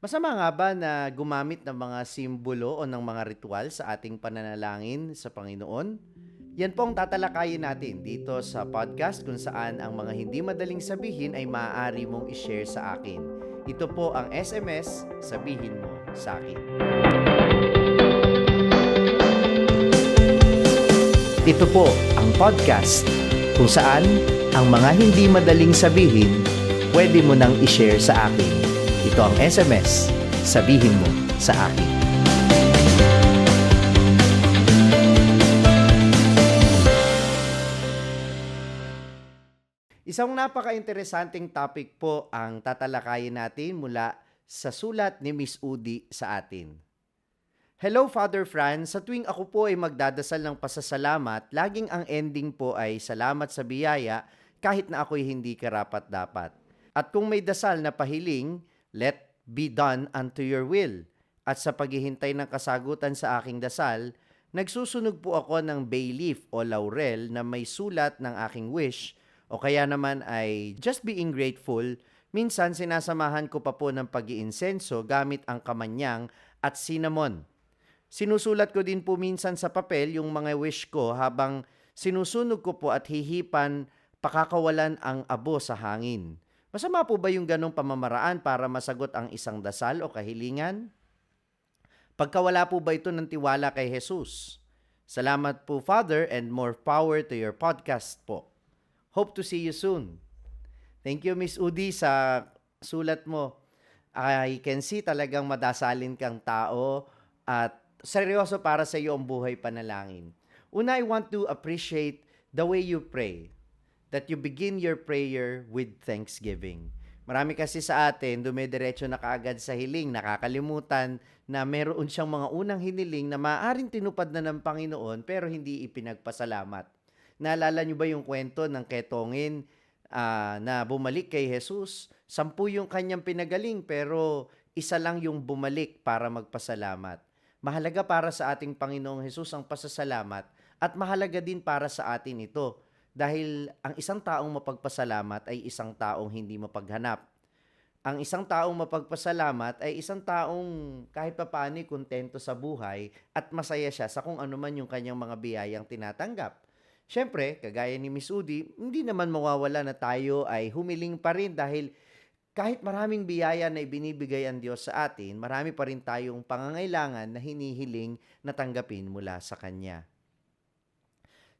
Masama nga ba na gumamit ng mga simbolo o ng mga ritual sa ating pananalangin sa Panginoon? Yan po ang tatalakayin natin dito sa podcast kung saan ang mga hindi madaling sabihin ay maaari mong i-share sa akin. Ito po ang SMS, sabihin mo sa akin. Ito po ang podcast kung saan ang mga hindi madaling sabihin, pwede mo nang i-share sa akin. Ito ang SMS, sabihin mo sa akin. Isang napaka-interesanting topic po ang tatalakayin natin mula sa sulat ni Miss Udi sa atin. Hello, Father Franz. Sa tuwing ako po ay magdadasal ng pasasalamat, laging ang ending po ay salamat sa biyaya kahit na ako'y hindi karapat-dapat. At kung may dasal na pahiling, let be done unto your will. At sa paghihintay ng kasagutan sa aking dasal, nagsusunog po ako ng bay leaf o laurel na may sulat ng aking wish o kaya naman ay just being grateful. Minsan sinasamahan ko pa po ng pag-iinsenso gamit ang kamanyang at cinnamon. Sinusulat ko din po minsan sa papel yung mga wish ko habang sinusunog ko po at hihipan pakakawalan ang abo sa hangin. Masama po ba yung ganong pamamaraan para masagot ang isang dasal o kahilingan? Pagkawala po ba ito ng tiwala kay Jesus? Salamat po Father and more power to your podcast po. Hope to see you soon. Thank you Miss Udi sa sulat mo. I can see talagang madasalin kang tao at seryoso para sa iyo ang buhay panalangin. Una, I want to appreciate the way you pray. That you begin your prayer with thanksgiving. Marami kasi sa atin, dumidiretso na kaagad sa hiling, nakakalimutan na meron siyang mga unang hiniling na maaaring tinupad na ng Panginoon pero hindi ipinagpasalamat. Naalala niyo ba yung kwento ng ketongin ah, na bumalik kay Jesus? Sampu yung kanyang pinagaling pero isa lang yung bumalik para magpasalamat. Mahalaga para sa ating Panginoong Jesus ang pasasalamat at mahalaga din para sa atin ito dahil ang isang taong mapagpasalamat ay isang taong hindi mapaghanap. Ang isang taong mapagpasalamat ay isang taong kahit papaano kontento sa buhay at masaya siya sa kung ano man yung kanyang mga biyayang tinatanggap. Siyempre, kagaya ni Miss Udi, hindi naman mawawala na tayo ay humiling pa rin dahil kahit maraming biyaya na ibinibigay ang Diyos sa atin, marami pa rin tayong pangangailangan na hinihiling na tanggapin mula sa Kanya.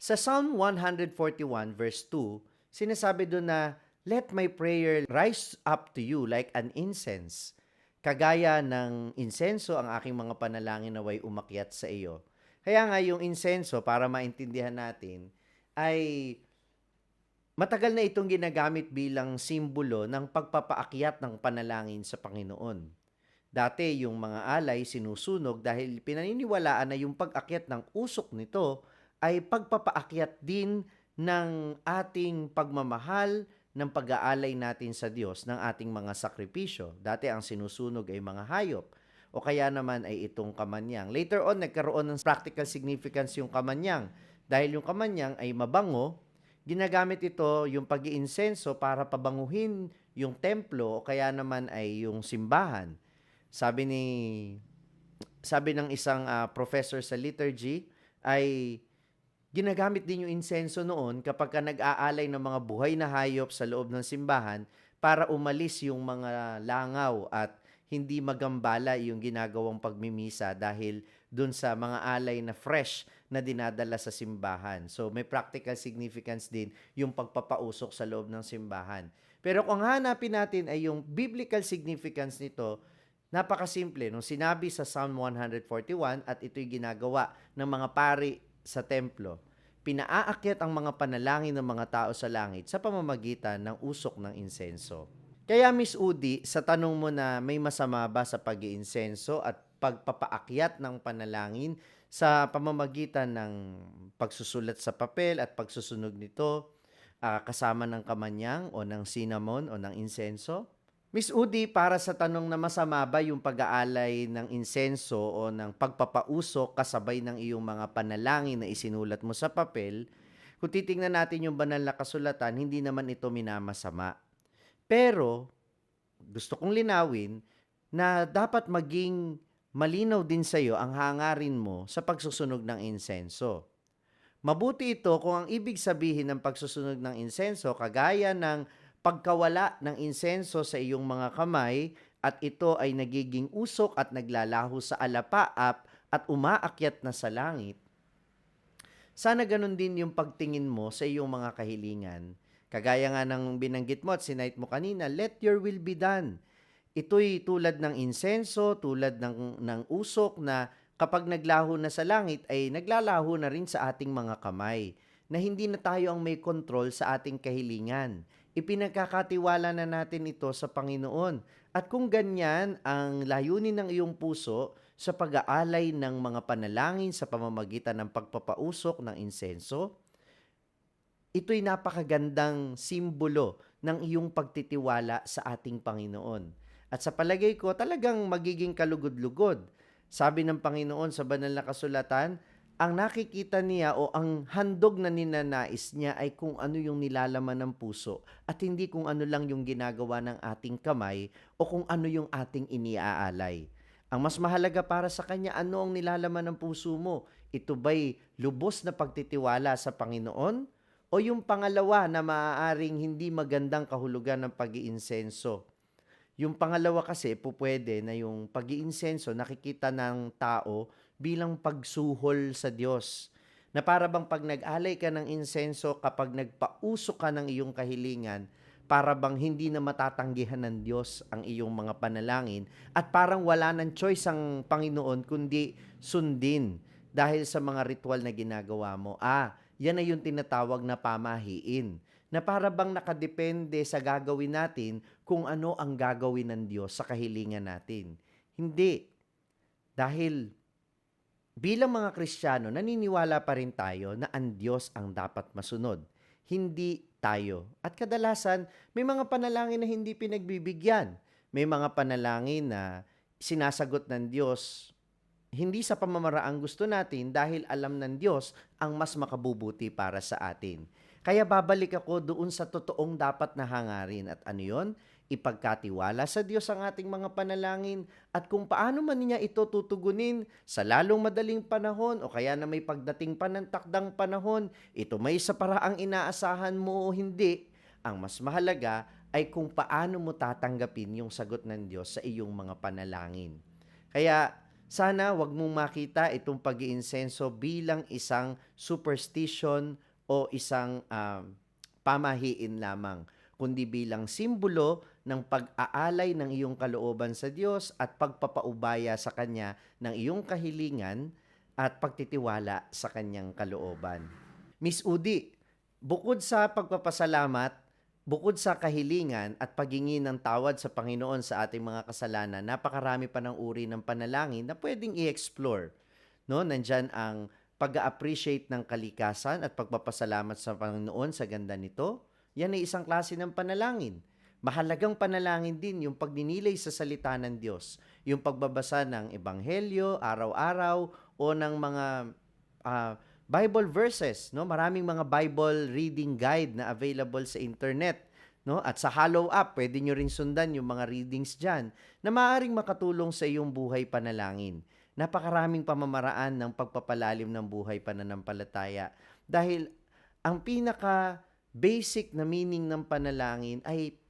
Sa Psalm 141 verse 2, sinasabi doon na, Let my prayer rise up to you like an incense. Kagaya ng insenso ang aking mga panalangin naway umakyat sa iyo. Kaya nga yung insenso, para maintindihan natin, ay matagal na itong ginagamit bilang simbolo ng pagpapaakyat ng panalangin sa Panginoon. Dati yung mga alay sinusunog dahil pinaniniwalaan na yung pag-akyat ng usok nito ay pagpapaakyat din ng ating pagmamahal ng pag-aalay natin sa Diyos ng ating mga sakripisyo. Dati ang sinusunog ay mga hayop o kaya naman ay itong kamanyang. Later on, nagkaroon ng practical significance yung kamanyang. Dahil yung kamanyang ay mabango, ginagamit ito yung pag iinsenso para pabanguhin yung templo o kaya naman ay yung simbahan. Sabi ni sabi ng isang ah, professor sa liturgy ay ginagamit din yung insenso noon kapag ka nag-aalay ng mga buhay na hayop sa loob ng simbahan para umalis yung mga langaw at hindi magambala yung ginagawang pagmimisa dahil dun sa mga alay na fresh na dinadala sa simbahan. So may practical significance din yung pagpapausok sa loob ng simbahan. Pero kung hanapin natin ay yung biblical significance nito, napakasimple. Nung sinabi sa Psalm 141 at ito'y ginagawa ng mga pari sa templo, pinaaakyat ang mga panalangin ng mga tao sa langit sa pamamagitan ng usok ng insenso. Kaya Miss Udi, sa tanong mo na may masama ba sa pag-iinsenso at pagpapaakyat ng panalangin sa pamamagitan ng pagsusulat sa papel at pagsusunog nito ah, kasama ng kamanyang o ng cinnamon o ng insenso? Miss Udi, para sa tanong na masama ba yung pag-aalay ng insenso o ng pagpapausok kasabay ng iyong mga panalangin na isinulat mo sa papel, kung titingnan natin yung banal na kasulatan, hindi naman ito minamasama. Pero, gusto kong linawin, na dapat maging malinaw din sa iyo ang hangarin mo sa pagsusunog ng insenso. Mabuti ito kung ang ibig sabihin ng pagsusunog ng insenso kagaya ng pagkawala ng insenso sa iyong mga kamay at ito ay nagiging usok at naglalaho sa alapaap at umaakyat na sa langit. Sana ganun din yung pagtingin mo sa iyong mga kahilingan. Kagaya nga ng binanggit mo at sinait mo kanina, let your will be done. Ito'y tulad ng insenso, tulad ng, ng usok na kapag naglaho na sa langit ay naglalaho na rin sa ating mga kamay na hindi na tayo ang may control sa ating kahilingan. Ipinagkakatiwala na natin ito sa Panginoon. At kung ganyan ang layunin ng iyong puso sa pag-aalay ng mga panalangin sa pamamagitan ng pagpapausok ng insenso, ito'y napakagandang simbolo ng iyong pagtitiwala sa ating Panginoon. At sa palagay ko, talagang magiging kalugod-lugod. Sabi ng Panginoon sa banal na kasulatan, ang nakikita niya o ang handog na ninanais niya ay kung ano yung nilalaman ng puso at hindi kung ano lang yung ginagawa ng ating kamay o kung ano yung ating iniaalay. Ang mas mahalaga para sa kanya, ano ang nilalaman ng puso mo? Ito ba'y lubos na pagtitiwala sa Panginoon? O yung pangalawa na maaaring hindi magandang kahulugan ng pag-iinsenso? Yung pangalawa kasi, pupwede na yung pag-iinsenso nakikita ng tao bilang pagsuhol sa Diyos. Na para bang pag nag-alay ka ng insenso, kapag nagpausok ka ng iyong kahilingan, para bang hindi na matatanggihan ng Diyos ang iyong mga panalangin at parang wala ng choice ang Panginoon kundi sundin dahil sa mga ritual na ginagawa mo. Ah, yan ay yung tinatawag na pamahiin na para bang nakadepende sa gagawin natin kung ano ang gagawin ng Diyos sa kahilingan natin. Hindi. Dahil bilang mga Kristiyano, naniniwala pa rin tayo na ang Diyos ang dapat masunod. Hindi tayo. At kadalasan, may mga panalangin na hindi pinagbibigyan. May mga panalangin na sinasagot ng Diyos hindi sa pamamaraang gusto natin dahil alam ng Diyos ang mas makabubuti para sa atin. Kaya babalik ako doon sa totoong dapat na hangarin. At ano yon? Ipagkatiwala sa Diyos ang ating mga panalangin at kung paano man niya ito tutugunin sa lalong madaling panahon o kaya na may pagdating pa ng takdang panahon, ito may sa paraang inaasahan mo o hindi, ang mas mahalaga ay kung paano mo tatanggapin yung sagot ng Diyos sa iyong mga panalangin. Kaya sana wag mong makita itong pag-iinsenso bilang isang superstition o isang um, pamahiin lamang, kundi bilang simbolo ng pag-aalay ng iyong kalooban sa Diyos at pagpapaubaya sa Kanya ng iyong kahilingan at pagtitiwala sa Kanyang kalooban. Miss Udi, bukod sa pagpapasalamat, bukod sa kahilingan at paghingi ng tawad sa Panginoon sa ating mga kasalanan, napakarami pa ng uri ng panalangin na pwedeng i-explore. No, nandyan ang pag-appreciate ng kalikasan at pagpapasalamat sa Panginoon sa ganda nito. Yan ay isang klase ng panalangin. Mahalagang panalangin din yung pagninilay sa salita ng Diyos, yung pagbabasa ng ebanghelyo araw-araw o ng mga uh, Bible verses, no? Maraming mga Bible reading guide na available sa internet, no? At sa Hollow app, pwede nyo rin sundan yung mga readings diyan na maaaring makatulong sa iyong buhay panalangin. Napakaraming pamamaraan ng pagpapalalim ng buhay pananampalataya dahil ang pinaka basic na meaning ng panalangin ay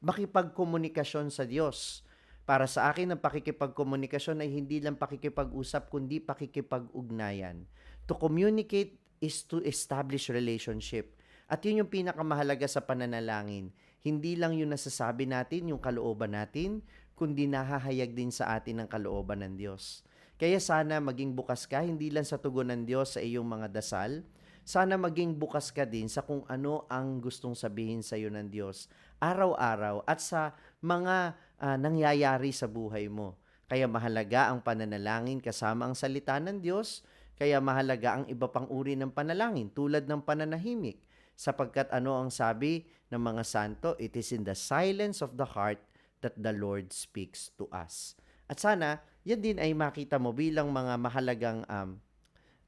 makipagkomunikasyon sa Diyos. Para sa akin, ang pakikipagkomunikasyon ay hindi lang pakikipag-usap, kundi pakikipag-ugnayan. To communicate is to establish relationship. At yun yung pinakamahalaga sa pananalangin. Hindi lang yung nasasabi natin, yung kalooban natin, kundi nahahayag din sa atin ang kalooban ng Diyos. Kaya sana maging bukas ka, hindi lang sa tugon ng Diyos sa iyong mga dasal, sana maging bukas ka din sa kung ano ang gustong sabihin sa iyo ng Diyos araw-araw at sa mga uh, nangyayari sa buhay mo. Kaya mahalaga ang pananalangin kasama ang salita ng Diyos kaya mahalaga ang iba pang uri ng panalangin tulad ng pananahimik sapagkat ano ang sabi ng mga santo, it is in the silence of the heart that the Lord speaks to us. At sana, yan din ay makita mo bilang mga mahalagang um,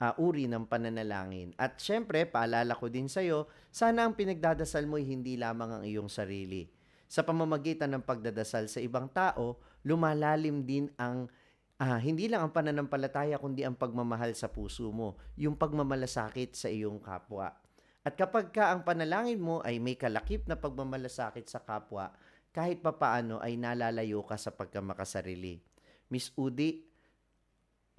uh, uri ng pananalangin. At syempre, paalala ko din sa iyo, sana ang pinagdadasal mo ay hindi lamang ang iyong sarili. Sa pamamagitan ng pagdadasal sa ibang tao, lumalalim din ang ah, hindi lang ang pananampalataya kundi ang pagmamahal sa puso mo, yung pagmamalasakit sa iyong kapwa. At kapag ka ang panalangin mo ay may kalakip na pagmamalasakit sa kapwa, kahit papaano ay nalalayo ka sa pagkamakasarili. Miss Udi,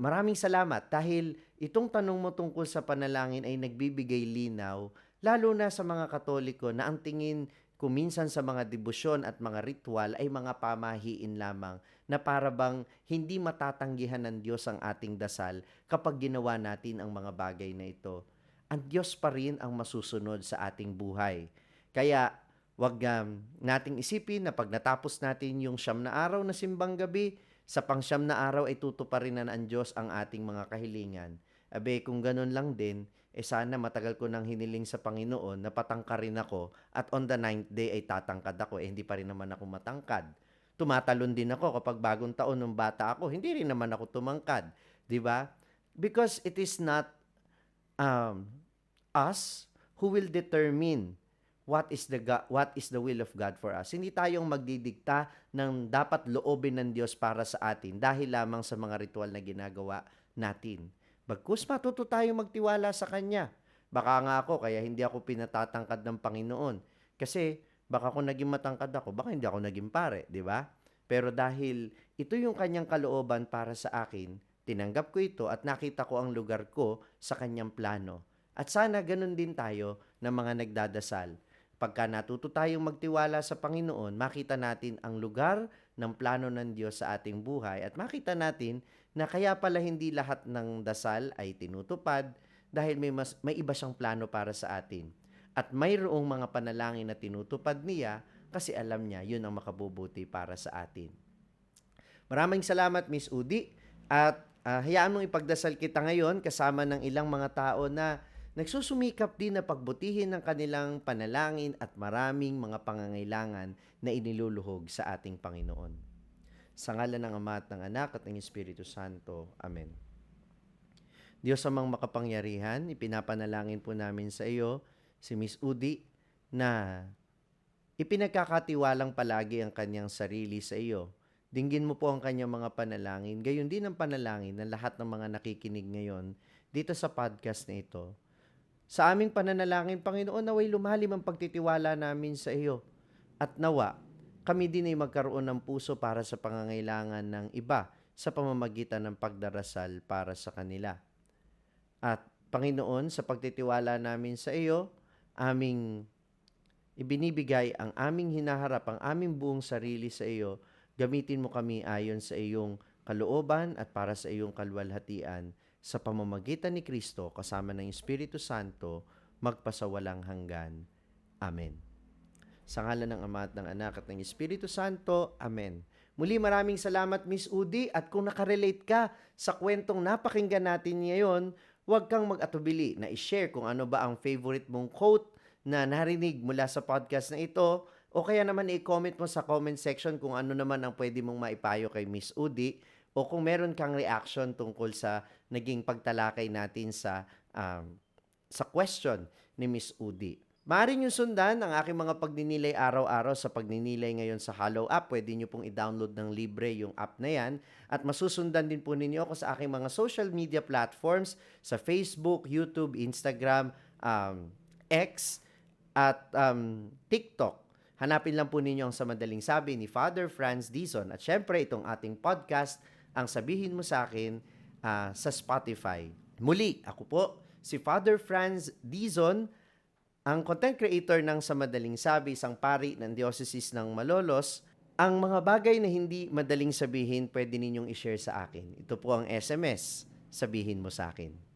maraming salamat dahil itong tanong mo tungkol sa panalangin ay nagbibigay linaw, lalo na sa mga katoliko na ang tingin kuminsan sa mga debosyon at mga ritual ay mga pamahiin lamang na para bang hindi matatanggihan ng Diyos ang ating dasal kapag ginawa natin ang mga bagay na ito. Ang Diyos pa rin ang masusunod sa ating buhay. Kaya wag um, nating isipin na pag natapos natin yung siyam na araw na simbang gabi, sa pangsyam na araw ay tutuparin na ng Diyos ang ating mga kahilingan. Abe, kung ganun lang din, eh sana matagal ko nang hiniling sa Panginoon na patangkarin ako at on the ninth day ay tatangkad ako. Eh, hindi pa rin naman ako matangkad. Tumatalon din ako kapag bagong taon ng bata ako. Hindi rin naman ako tumangkad. Di ba? Because it is not um, us who will determine what is the what is the will of God for us. Hindi tayong magdidikta ng dapat loobin ng Diyos para sa atin dahil lamang sa mga ritual na ginagawa natin. Bagkus matuto tayong magtiwala sa Kanya. Baka nga ako, kaya hindi ako pinatatangkad ng Panginoon. Kasi baka kung naging matangkad ako, baka hindi ako naging pare, di ba? Pero dahil ito yung kanyang kalooban para sa akin, tinanggap ko ito at nakita ko ang lugar ko sa kanyang plano. At sana ganun din tayo ng mga nagdadasal. Pagka natuto tayong magtiwala sa Panginoon, makita natin ang lugar ng plano ng Diyos sa ating buhay at makita natin na kaya pala hindi lahat ng dasal ay tinutupad dahil may, mas, may iba siyang plano para sa atin. At mayroong mga panalangin na tinutupad niya kasi alam niya yun ang makabubuti para sa atin. Maraming salamat Miss Udi at ah, hayaan mong ipagdasal kita ngayon kasama ng ilang mga tao na nagsusumikap din na pagbutihin ng kanilang panalangin at maraming mga pangangailangan na iniluluhog sa ating Panginoon. Sa ngalan ng Ama at ng Anak at ng Espiritu Santo. Amen. Diyos amang makapangyarihan, ipinapanalangin po namin sa iyo si Miss Udi na ipinagkakatiwalang palagi ang kanyang sarili sa iyo. Dinggin mo po ang kanyang mga panalangin. Gayon din ang panalangin ng lahat ng mga nakikinig ngayon dito sa podcast na ito. Sa aming pananalangin, Panginoon, naway lumalim ang pagtitiwala namin sa iyo. At nawa, kami din ay magkaroon ng puso para sa pangangailangan ng iba sa pamamagitan ng pagdarasal para sa kanila. At Panginoon, sa pagtitiwala namin sa iyo, aming ibinibigay ang aming hinaharap, ang aming buong sarili sa iyo, gamitin mo kami ayon sa iyong kalooban at para sa iyong kalwalhatian sa pamamagitan ni Kristo kasama ng Espiritu Santo magpasawalang hanggan. Amen. Sa ngalan ng Ama at ng Anak at ng Espiritu Santo. Amen. Muli maraming salamat Miss Udi at kung nakarelate ka sa kwentong napakinggan natin ngayon, huwag kang mag-atubili na i-share kung ano ba ang favorite mong quote na narinig mula sa podcast na ito o kaya naman i-comment mo sa comment section kung ano naman ang pwede mong maipayo kay Miss Udi o kung meron kang reaction tungkol sa naging pagtalakay natin sa um, sa question ni Miss Udi. Maaari nyo sundan ang aking mga pagninilay araw-araw sa pagninilay ngayon sa Hollow app. Pwede nyo pong i-download ng libre yung app na yan. At masusundan din po ninyo ako sa aking mga social media platforms sa Facebook, YouTube, Instagram, um, X, at um, TikTok. Hanapin lang po ninyo ang sa madaling sabi ni Father Franz Dizon. At syempre, itong ating podcast, ang sabihin mo sa akin ah, sa Spotify. Muli, ako po, si Father Franz Dizon, ang content creator ng Sa Madaling Sabi, isang pari ng Diocese ng Malolos, ang mga bagay na hindi madaling sabihin, pwede ninyong i-share sa akin. Ito po ang SMS, sabihin mo sa akin.